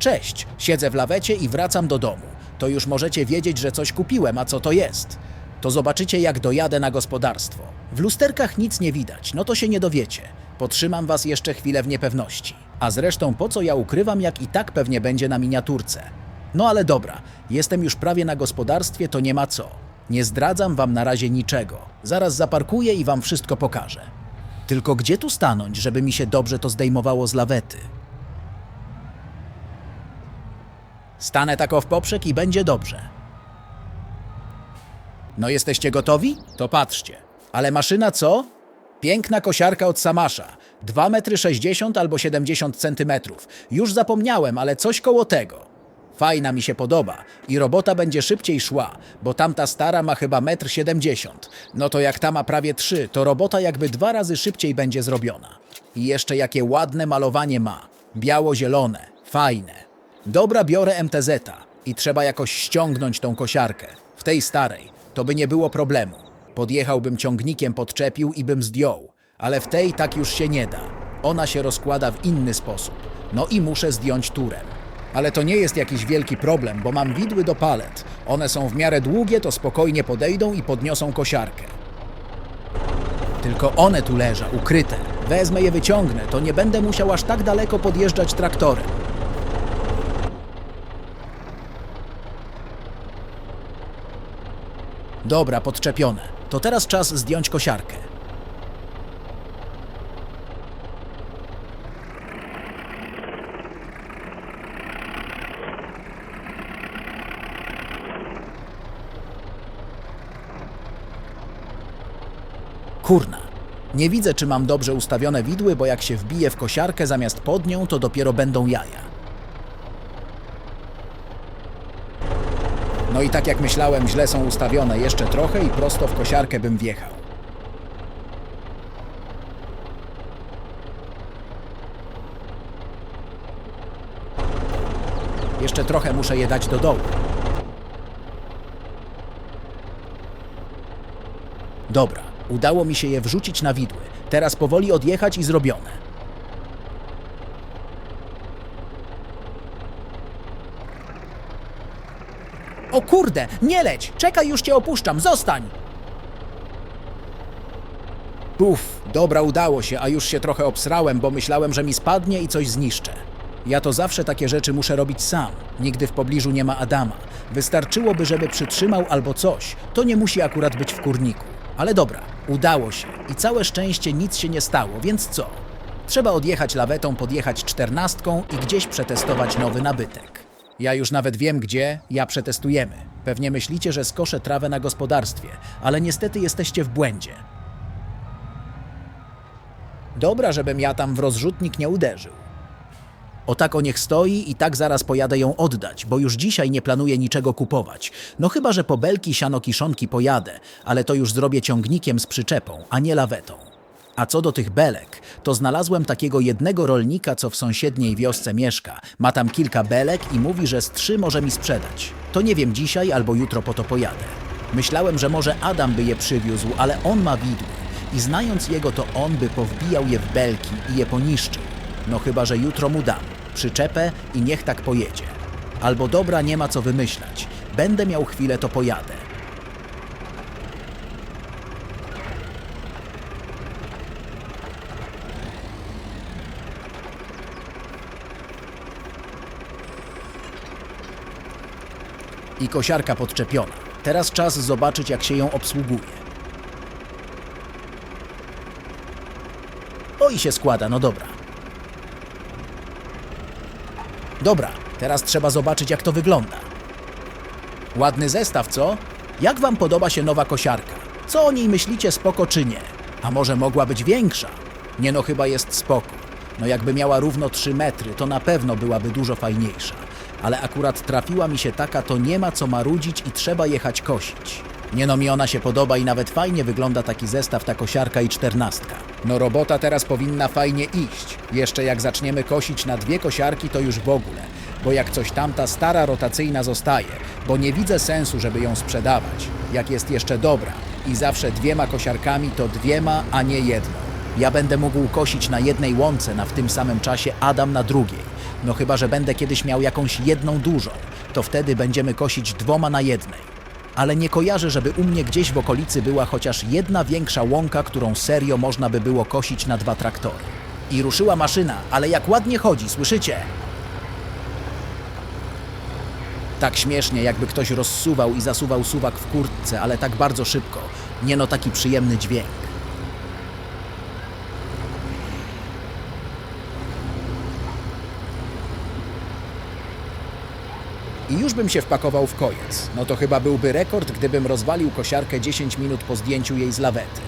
Cześć, siedzę w lawecie i wracam do domu. To już możecie wiedzieć, że coś kupiłem, a co to jest? To zobaczycie, jak dojadę na gospodarstwo. W lusterkach nic nie widać, no to się nie dowiecie. Potrzymam was jeszcze chwilę w niepewności. A zresztą po co ja ukrywam, jak i tak pewnie będzie na miniaturce. No ale dobra, jestem już prawie na gospodarstwie, to nie ma co. Nie zdradzam wam na razie niczego. Zaraz zaparkuję i wam wszystko pokażę. Tylko gdzie tu stanąć, żeby mi się dobrze to zdejmowało z lawety? Stanę tako w poprzek i będzie dobrze. No jesteście gotowi? To patrzcie. Ale maszyna co? Piękna kosiarka od Samasza. 2,60 m albo 70 cm. Już zapomniałem, ale coś koło tego. Fajna mi się podoba i robota będzie szybciej szła, bo tamta stara ma chyba 1,70 m. No to jak ta ma prawie 3, to robota jakby dwa razy szybciej będzie zrobiona. I jeszcze jakie ładne malowanie ma. Biało-zielone, fajne. Dobra, biorę MTZ-a i trzeba jakoś ściągnąć tą kosiarkę. W tej starej, to by nie było problemu. Podjechałbym ciągnikiem, podczepił i bym zdjął. Ale w tej tak już się nie da. Ona się rozkłada w inny sposób. No i muszę zdjąć turem. Ale to nie jest jakiś wielki problem, bo mam widły do palet. One są w miarę długie, to spokojnie podejdą i podniosą kosiarkę. Tylko one tu leżą, ukryte. Wezmę je, wyciągnę, to nie będę musiał aż tak daleko podjeżdżać traktorem. Dobra, podczepione. To teraz czas zdjąć kosiarkę. Kurna. Nie widzę, czy mam dobrze ustawione widły, bo jak się wbije w kosiarkę zamiast pod nią, to dopiero będą jaja. No i tak jak myślałem, źle są ustawione jeszcze trochę i prosto w kosiarkę bym wjechał. Jeszcze trochę muszę je dać do dołu. Dobra, udało mi się je wrzucić na widły. Teraz powoli odjechać i zrobione. Kurde, nie leć! Czekaj, już cię opuszczam, zostań! Uf, dobra, udało się, a już się trochę obsrałem, bo myślałem, że mi spadnie i coś zniszczę. Ja to zawsze takie rzeczy muszę robić sam. Nigdy w pobliżu nie ma Adama. Wystarczyłoby, żeby przytrzymał albo coś. To nie musi akurat być w kurniku. Ale dobra, udało się i całe szczęście nic się nie stało, więc co? Trzeba odjechać lawetą, podjechać czternastką i gdzieś przetestować nowy nabytek. Ja już nawet wiem gdzie, ja przetestujemy. Pewnie myślicie, że skoszę trawę na gospodarstwie, ale niestety jesteście w błędzie. Dobra, żebym ja tam w rozrzutnik nie uderzył. O tak o niech stoi i tak zaraz pojadę ją oddać, bo już dzisiaj nie planuję niczego kupować. No chyba, że po belki, siano, kiszonki pojadę, ale to już zrobię ciągnikiem z przyczepą, a nie lawetą. A co do tych belek, to znalazłem takiego jednego rolnika, co w sąsiedniej wiosce mieszka. Ma tam kilka belek i mówi, że z trzy może mi sprzedać. To nie wiem dzisiaj albo jutro po to pojadę. Myślałem, że może Adam by je przywiózł, ale on ma widły. I znając jego, to on by powbijał je w belki i je poniszczył. No chyba, że jutro mu dam. Przyczepę i niech tak pojedzie. Albo dobra, nie ma co wymyślać. Będę miał chwilę, to pojadę. I kosiarka podczepiona. Teraz czas zobaczyć, jak się ją obsługuje. O i się składa, no dobra. Dobra, teraz trzeba zobaczyć, jak to wygląda. Ładny zestaw, co? Jak wam podoba się nowa kosiarka? Co o niej myślicie, spoko czy nie? A może mogła być większa? Nie no, chyba jest spoko. No jakby miała równo 3 metry, to na pewno byłaby dużo fajniejsza. Ale akurat trafiła mi się taka, to nie ma co marudzić i trzeba jechać kosić. Nie no, mi ona się podoba i nawet fajnie wygląda taki zestaw, ta kosiarka i czternastka. No robota teraz powinna fajnie iść. Jeszcze jak zaczniemy kosić na dwie kosiarki, to już w ogóle. Bo jak coś tamta stara rotacyjna zostaje, bo nie widzę sensu, żeby ją sprzedawać. Jak jest jeszcze dobra i zawsze dwiema kosiarkami, to dwiema, a nie jedną. Ja będę mógł kosić na jednej łące, na w tym samym czasie Adam na drugiej. No chyba, że będę kiedyś miał jakąś jedną dużą, to wtedy będziemy kosić dwoma na jednej. Ale nie kojarzę, żeby u mnie gdzieś w okolicy była chociaż jedna większa łąka, którą serio można by było kosić na dwa traktory. I ruszyła maszyna, ale jak ładnie chodzi, słyszycie? Tak śmiesznie, jakby ktoś rozsuwał i zasuwał suwak w kurtce, ale tak bardzo szybko. Nie no, taki przyjemny dźwięk. I już bym się wpakował w kojec. No to chyba byłby rekord, gdybym rozwalił kosiarkę 10 minut po zdjęciu jej z lawety.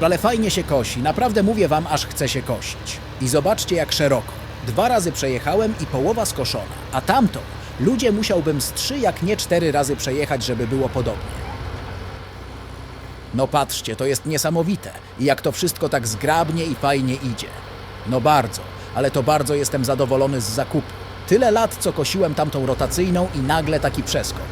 Ale fajnie się kosi, naprawdę mówię wam, aż chce się kosić. I zobaczcie jak szeroko. Dwa razy przejechałem i połowa skoszona, a tamto ludzie musiałbym z trzy jak nie cztery razy przejechać, żeby było podobnie. No patrzcie, to jest niesamowite. I jak to wszystko tak zgrabnie i fajnie idzie. No bardzo, ale to bardzo jestem zadowolony z zakupu. Tyle lat, co kosiłem tamtą rotacyjną i nagle taki przeskok.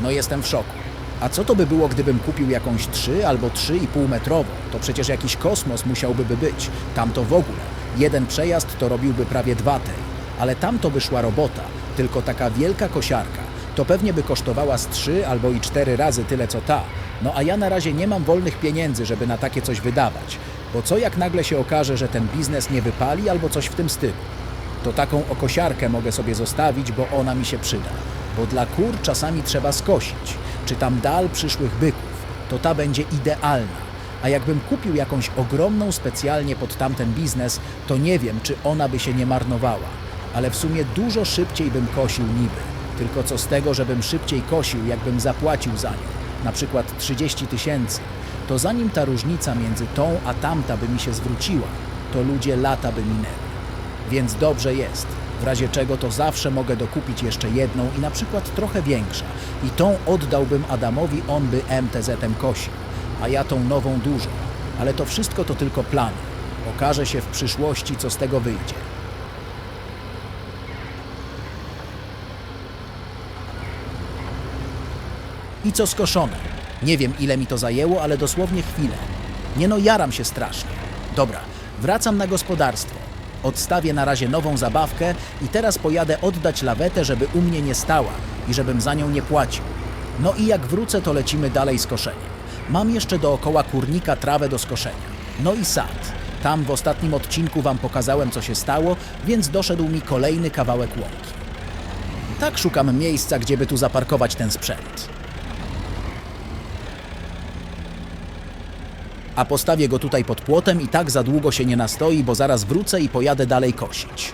No jestem w szoku. A co to by było, gdybym kupił jakąś 3 albo 3,5 metrową? To przecież jakiś kosmos musiałby by być. Tam to w ogóle. Jeden przejazd to robiłby prawie dwa tej. Ale tam to by szła robota. Tylko taka wielka kosiarka. To pewnie by kosztowała z 3 albo i 4 razy tyle co ta. No a ja na razie nie mam wolnych pieniędzy, żeby na takie coś wydawać. Bo co jak nagle się okaże, że ten biznes nie wypali albo coś w tym stylu? To taką okosiarkę mogę sobie zostawić, bo ona mi się przyda. Bo dla kur czasami trzeba skosić, czy tam dal przyszłych byków, to ta będzie idealna. A jakbym kupił jakąś ogromną specjalnie pod tamten biznes, to nie wiem, czy ona by się nie marnowała. Ale w sumie dużo szybciej bym kosił niby. Tylko co z tego, żebym szybciej kosił, jakbym zapłacił za nią, na przykład 30 tysięcy, to zanim ta różnica między tą a tamta by mi się zwróciła, to ludzie lata by minęły. Więc dobrze jest. W razie czego to zawsze mogę dokupić jeszcze jedną i na przykład trochę większa. I tą oddałbym Adamowi, on by MTZ-em kosił, a ja tą nową dużą. Ale to wszystko to tylko plany. Okaże się w przyszłości, co z tego wyjdzie. I co skoszone? Nie wiem ile mi to zajęło, ale dosłownie chwilę. Nie no, jaram się strasznie. Dobra, wracam na gospodarstwo. Odstawię na razie nową zabawkę i teraz pojadę oddać lawetę, żeby u mnie nie stała i żebym za nią nie płacił. No i jak wrócę, to lecimy dalej z koszeniem. Mam jeszcze dookoła kurnika trawę do skoszenia. No i sad. Tam w ostatnim odcinku Wam pokazałem, co się stało, więc doszedł mi kolejny kawałek łąki. Tak szukam miejsca, gdzie by tu zaparkować ten sprzęt. A postawię go tutaj pod płotem i tak za długo się nie nastoi, bo zaraz wrócę i pojadę dalej kosić.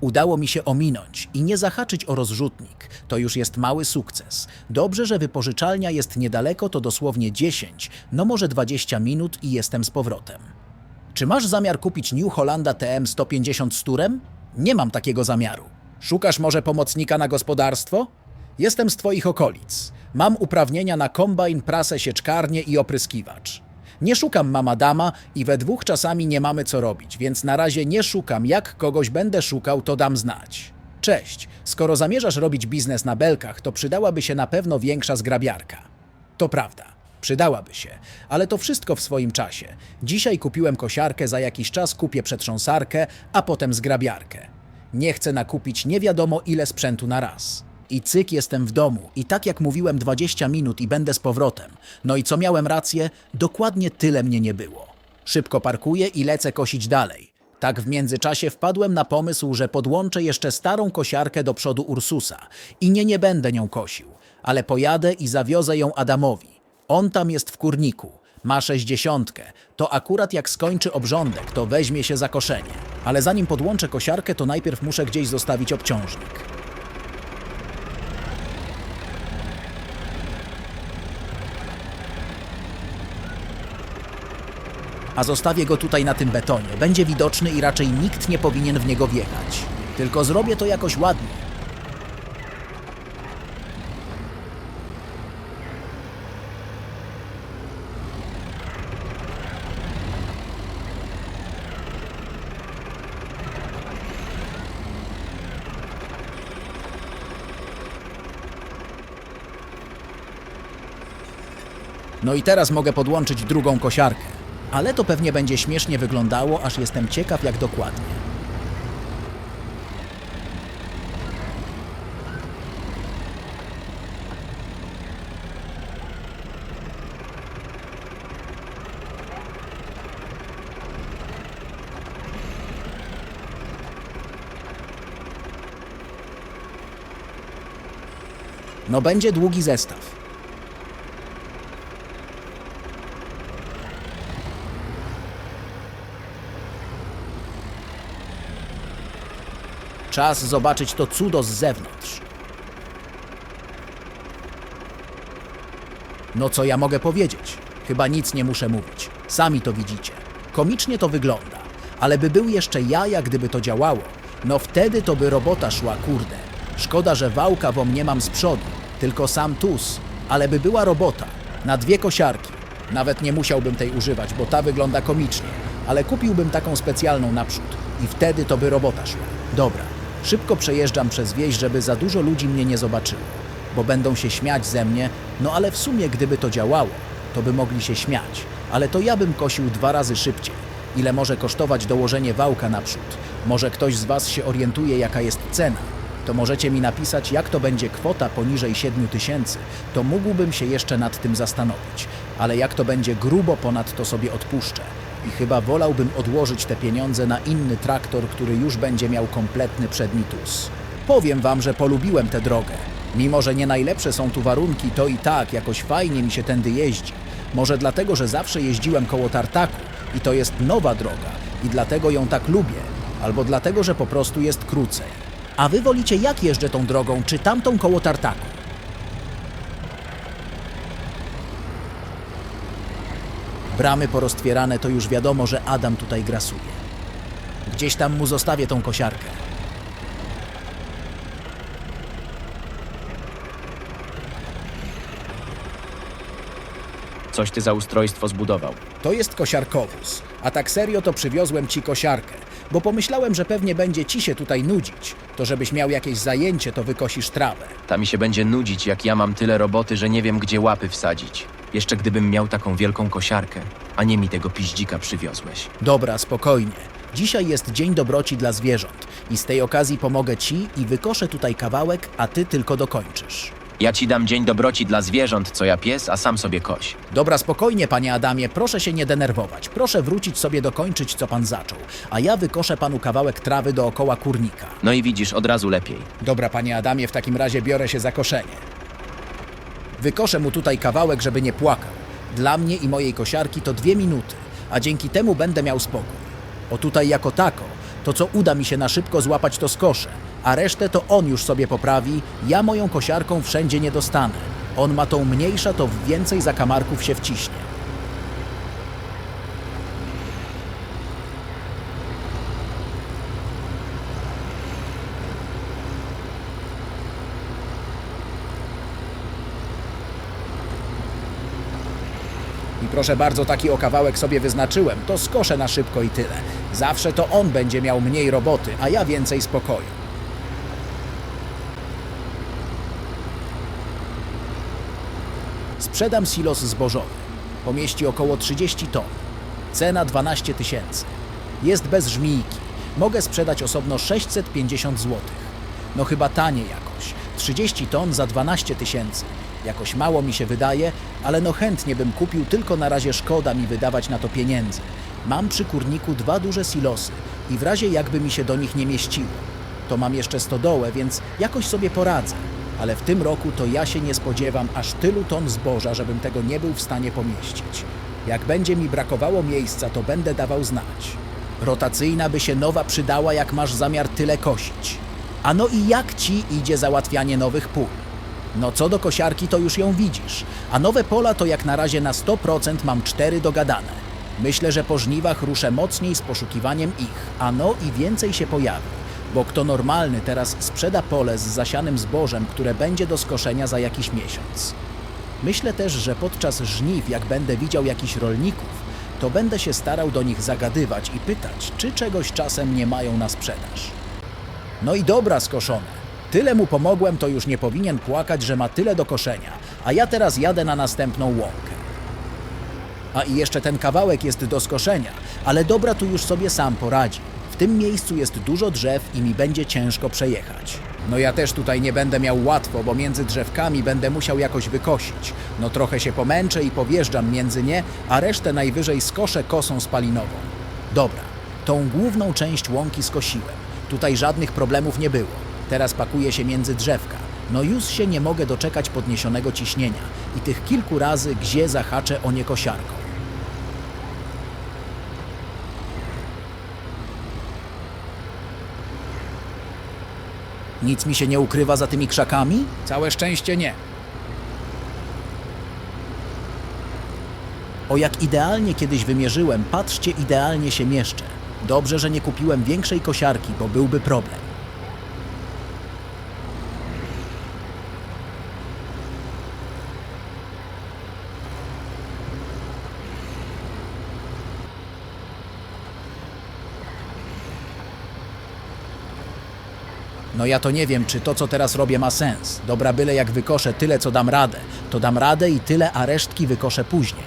Udało mi się ominąć i nie zahaczyć o rozrzutnik. To już jest mały sukces. Dobrze, że wypożyczalnia jest niedaleko, to dosłownie 10, no może 20 minut i jestem z powrotem. Czy masz zamiar kupić New Hollanda TM 150 z turem? Nie mam takiego zamiaru. Szukasz może pomocnika na gospodarstwo? Jestem z Twoich okolic. Mam uprawnienia na kombajn, prasę, sieczkarnię i opryskiwacz. Nie szukam mama dama i we dwóch czasami nie mamy co robić, więc na razie nie szukam. Jak kogoś będę szukał, to dam znać. Cześć, skoro zamierzasz robić biznes na belkach, to przydałaby się na pewno większa zgrabiarka. To prawda, przydałaby się, ale to wszystko w swoim czasie. Dzisiaj kupiłem kosiarkę, za jakiś czas kupię przetrząsarkę, a potem zgrabiarkę. Nie chcę nakupić nie wiadomo ile sprzętu na raz. I cyk jestem w domu i tak jak mówiłem 20 minut i będę z powrotem. No i co miałem rację? Dokładnie tyle mnie nie było. Szybko parkuję i lecę kosić dalej. Tak w międzyczasie wpadłem na pomysł, że podłączę jeszcze starą kosiarkę do przodu Ursusa i nie, nie będę nią kosił, ale pojadę i zawiozę ją Adamowi. On tam jest w kurniku, ma sześćdziesiątkę, to akurat jak skończy obrządek, to weźmie się za koszenie. Ale zanim podłączę kosiarkę, to najpierw muszę gdzieś zostawić obciążnik. a zostawię go tutaj na tym betonie. Będzie widoczny i raczej nikt nie powinien w niego wjechać. Tylko zrobię to jakoś ładnie. No i teraz mogę podłączyć drugą kosiarkę. Ale to pewnie będzie śmiesznie wyglądało, aż jestem ciekaw jak dokładnie. No będzie długi zestaw. Czas zobaczyć to cudo z zewnątrz. No co ja mogę powiedzieć? Chyba nic nie muszę mówić. Sami to widzicie. Komicznie to wygląda, ale by był jeszcze ja, jak gdyby to działało, no wtedy to by robota szła, kurde. Szkoda, że wałka wo mnie mam z przodu, tylko sam tus, ale by była robota. Na dwie kosiarki. Nawet nie musiałbym tej używać, bo ta wygląda komicznie, ale kupiłbym taką specjalną naprzód i wtedy to by robota szła. Dobra, szybko przejeżdżam przez wieś, żeby za dużo ludzi mnie nie zobaczyło, bo będą się śmiać ze mnie, no ale w sumie gdyby to działało, to by mogli się śmiać, ale to ja bym kosił dwa razy szybciej. Ile może kosztować dołożenie wałka naprzód? Może ktoś z Was się orientuje, jaka jest cena? To możecie mi napisać, jak to będzie kwota poniżej 7 tysięcy, to mógłbym się jeszcze nad tym zastanowić. Ale jak to będzie grubo ponad, to sobie odpuszczę. I chyba wolałbym odłożyć te pieniądze na inny traktor, który już będzie miał kompletny przedni tus. Powiem Wam, że polubiłem tę drogę. Mimo, że nie najlepsze są tu warunki, to i tak jakoś fajnie mi się tędy jeździ. Może dlatego, że zawsze jeździłem koło tartaku i to jest nowa droga i dlatego ją tak lubię, albo dlatego, że po prostu jest krócej. A wy wolicie jak jeżdżę tą drogą, czy tamtą koło tartaku? Bramy poroztwierane, to już wiadomo, że Adam tutaj grasuje. Gdzieś tam mu zostawię tą kosiarkę. Coś ty za ustrojstwo zbudował. To jest kosiarkowóz, a tak serio to przywiozłem ci kosiarkę, bo pomyślałem, że pewnie będzie ci się tutaj nudzić. To żebyś miał jakieś zajęcie, to wykosisz trawę. Ta mi się będzie nudzić, jak ja mam tyle roboty, że nie wiem, gdzie łapy wsadzić. Jeszcze gdybym miał taką wielką kosiarkę, a nie mi tego piździka przywiozłeś. Dobra, spokojnie. Dzisiaj jest Dzień Dobroci dla Zwierząt i z tej okazji pomogę ci i wykoszę tutaj kawałek, a ty tylko dokończysz. Ja ci dam dzień dobroci dla zwierząt, co ja pies, a sam sobie koś. Dobra, spokojnie, panie Adamie, proszę się nie denerwować. Proszę wrócić sobie dokończyć, co pan zaczął, a ja wykoszę panu kawałek trawy dookoła kurnika. No i widzisz, od razu lepiej. Dobra, panie Adamie, w takim razie biorę się za koszenie. Wykoszę mu tutaj kawałek, żeby nie płakał. Dla mnie i mojej kosiarki to dwie minuty, a dzięki temu będę miał spokój. O tutaj jako tako, to co uda mi się na szybko złapać to skoszę, a resztę to on już sobie poprawi, ja moją kosiarką wszędzie nie dostanę. On ma tą mniejsza, to w więcej zakamarków się wciśnie. I proszę bardzo, taki o kawałek sobie wyznaczyłem. To skoszę na szybko i tyle. Zawsze to on będzie miał mniej roboty, a ja więcej spokoju. Sprzedam silos zbożowy. Pomieści około 30 ton. Cena 12 tysięcy. Jest bez żmijki. Mogę sprzedać osobno 650 zł. No chyba tanie jakoś. 30 ton za 12 tysięcy. Jakoś mało mi się wydaje, ale no chętnie bym kupił, tylko na razie szkoda mi wydawać na to pieniędzy. Mam przy kurniku dwa duże silosy i w razie jakby mi się do nich nie mieściło. To mam jeszcze stodołę, więc jakoś sobie poradzę. Ale w tym roku to ja się nie spodziewam aż tylu ton zboża, żebym tego nie był w stanie pomieścić. Jak będzie mi brakowało miejsca, to będę dawał znać. Rotacyjna by się nowa przydała, jak masz zamiar tyle kosić. A no i jak ci idzie załatwianie nowych pól? No co do kosiarki, to już ją widzisz. A nowe pola to jak na razie na 100% mam cztery dogadane. Myślę, że po żniwach ruszę mocniej z poszukiwaniem ich, a no i więcej się pojawi. Bo kto normalny teraz sprzeda pole z zasianym zbożem, które będzie do skoszenia za jakiś miesiąc. Myślę też, że podczas żniw, jak będę widział jakichś rolników, to będę się starał do nich zagadywać i pytać, czy czegoś czasem nie mają na sprzedaż. No i dobra, skoszone. Tyle mu pomogłem, to już nie powinien płakać, że ma tyle do koszenia, a ja teraz jadę na następną łąkę. A i jeszcze ten kawałek jest do skoszenia, ale dobra tu już sobie sam poradzi. W tym miejscu jest dużo drzew i mi będzie ciężko przejechać. No ja też tutaj nie będę miał łatwo, bo między drzewkami będę musiał jakoś wykosić. No trochę się pomęczę i powjeżdżam między nie, a resztę najwyżej skoszę kosą spalinową. Dobra, tą główną część łąki skosiłem. Tutaj żadnych problemów nie było. Teraz pakuję się między drzewka. No już się nie mogę doczekać podniesionego ciśnienia i tych kilku razy gdzie zahaczę o nie kosiarką. Nic mi się nie ukrywa za tymi krzakami? Całe szczęście nie. O jak idealnie kiedyś wymierzyłem, patrzcie, idealnie się mieszczę. Dobrze, że nie kupiłem większej kosiarki, bo byłby problem. No ja to nie wiem, czy to, co teraz robię, ma sens. Dobra, byle jak wykoszę tyle, co dam radę, to dam radę i tyle, a resztki wykoszę później.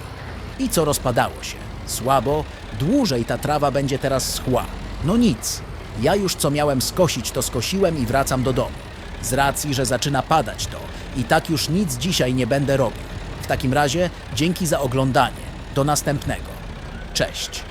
I co rozpadało się? Słabo, dłużej ta trawa będzie teraz schła. No nic. Ja już co miałem skosić, to skosiłem i wracam do domu. Z racji, że zaczyna padać to i tak już nic dzisiaj nie będę robił. W takim razie dzięki za oglądanie. Do następnego. Cześć.